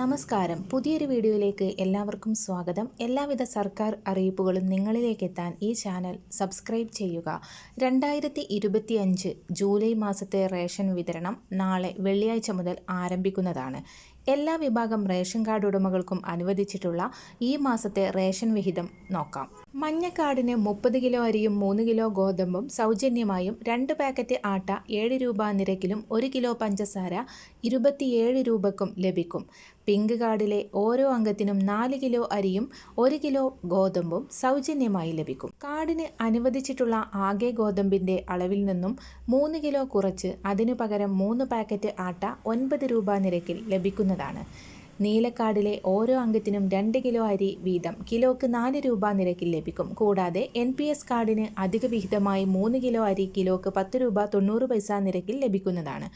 നമസ്കാരം. പുതിയൊരു വീഡിയോയിലേക്ക് എല്ലാവർക്കും സ്വാഗതം. എല്ലാവിധ സർക്കാർ അറിയിപ്പുകളും നിങ്ങളിലേക്ക് എത്താൻ ഈ ചാനൽ സബ്സ്ക്രൈബ് ചെയ്യുക. രണ്ടായിരത്തി ഇരുപത്തി അഞ്ച് ജൂലൈ മാസത്തെ റേഷൻ വിതരണം നാളെ വെള്ളിയാഴ്ച മുതൽ ആരംഭിക്കുന്നതാണ്. എല്ലാ വിഭാഗം റേഷൻ കാർഡ് ഉടമകൾക്കും അനുവദിച്ചിട്ടുള്ള ഈ മാസത്തെ റേഷൻ വിഹിതം നോക്കാം. മഞ്ഞക്കാടിന് മുപ്പത് കിലോ അരിയും മൂന്ന് കിലോ ഗോതമ്പും സൗജന്യമായും രണ്ട് പാക്കറ്റ് ആട്ട ഏഴ് രൂപ നിരക്കിലും ഒരു കിലോ പഞ്ചസാര ഇരുപത്തിയേഴ് രൂപക്കും ലഭിക്കും. പിങ്ക് കാർഡിലെ ഓരോ അംഗത്തിനും നാല് കിലോ അരിയും ഒരു കിലോ ഗോതമ്പും സൗജന്യമായി ലഭിക്കും. കാർഡിന് അനുവദിച്ചിട്ടുള്ള ആകെ ഗോതമ്പിന്റെ അളവിൽ നിന്നും മൂന്ന് കിലോ കുറച്ച് അതിനു പകരം മൂന്ന് പാക്കറ്റ് ആട്ട ഒൻപത് രൂപ നിരക്കിൽ ലഭിക്കുന്നതാണ് നീലക്കാർഡിലെ ഓരോ അംഗത്തിനും രണ്ട് കിലോ അരി വീതം കിലോക്ക് നാല് രൂപ നിരക്കിൽ ലഭിക്കും. കൂടാതെ എൻ പി എസ് കാർഡിന് അധിക വിഹിതമായി മൂന്ന് കിലോ അരി കിലോക്ക് പത്ത് രൂപ തൊണ്ണൂറ് പൈസ നിരക്കിൽ ലഭിക്കുന്നതാണ്.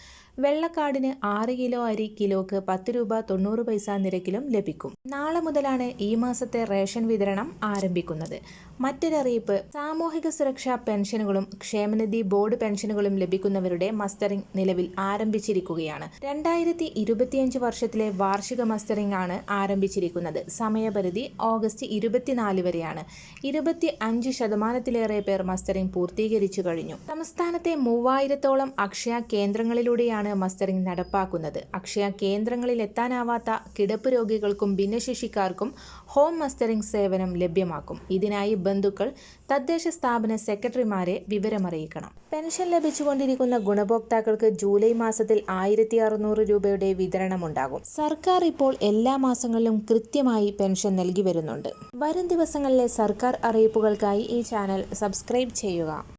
വെള്ളക്കാടിന് ആറ് കിലോ അരി കിലോക്ക് പത്ത് രൂപ തൊണ്ണൂറ് പൈസ നിരക്കിലും ലഭിക്കും. നാളെ മുതലാണ് ഈ മാസത്തെ റേഷൻ വിതരണം ആരംഭിക്കുന്നത്. മറ്റൊരറിയിപ്പ് സാമൂഹിക സുരക്ഷാ പെൻഷനുകളും ക്ഷേമനിധി ബോർഡ് പെൻഷനുകളും ലഭിക്കുന്നവരുടെ മസ്റ്ററിംഗ് നിലവിൽ ആരംഭിച്ചിരിക്കുകയാണ്. രണ്ടായിരത്തി വർഷത്തിലെ വാർഷിക മസ്റ്ററിംഗ് ആണ് ആരംഭിച്ചിരിക്കുന്നത്. സമയപരിധി ഓഗസ്റ്റ് ഇരുപത്തിനാല് വരെയാണ്. ഇരുപത്തി അഞ്ച് ശതമാനത്തിലേറെ പേർ മസ്റ്ററിംഗ് പൂർത്തീകരിച്ചു കഴിഞ്ഞു. സംസ്ഥാനത്തെ മൂവായിരത്തോളം അക്ഷയ കേന്ദ്രങ്ങളിലൂടെയാണ് മസ്റ്ററിംഗ് നടപ്പാക്കുന്നത്. അക്ഷയ കേന്ദ്രങ്ങളിൽ എത്താനാവാത്ത കിടപ്പ് രോഗികൾക്കും ഭിന്നശേഷിക്കാർക്കും ഹോം മസ്റ്ററിംഗ് സേവനം ലഭ്യമാക്കും. ഇതിനായി ബന്ധുക്കൾ തദ്ദേശ സ്ഥാപന സെക്രട്ടറിമാരെ വിവരമറിയിക്കണം. പെൻഷൻ ലഭിച്ചുകൊണ്ടിരിക്കുന്ന ഗുണഭോക്താക്കൾക്ക് ജൂലൈ മാസത്തിൽ ആയിരത്തി അറുന്നൂറ് രൂപയുടെ വിതരണമുണ്ടാകും. സർക്കാർ ഇപ്പോൾ എല്ലാ മാസങ്ങളിലും കൃത്യമായി പെൻഷൻ നൽകി വരുന്നുണ്ട്. വരും ദിവസങ്ങളിലെ സർക്കാർ അറിയിപ്പുകൾക്കായി ഈ ചാനൽ സബ്സ്ക്രൈബ് ചെയ്യുക.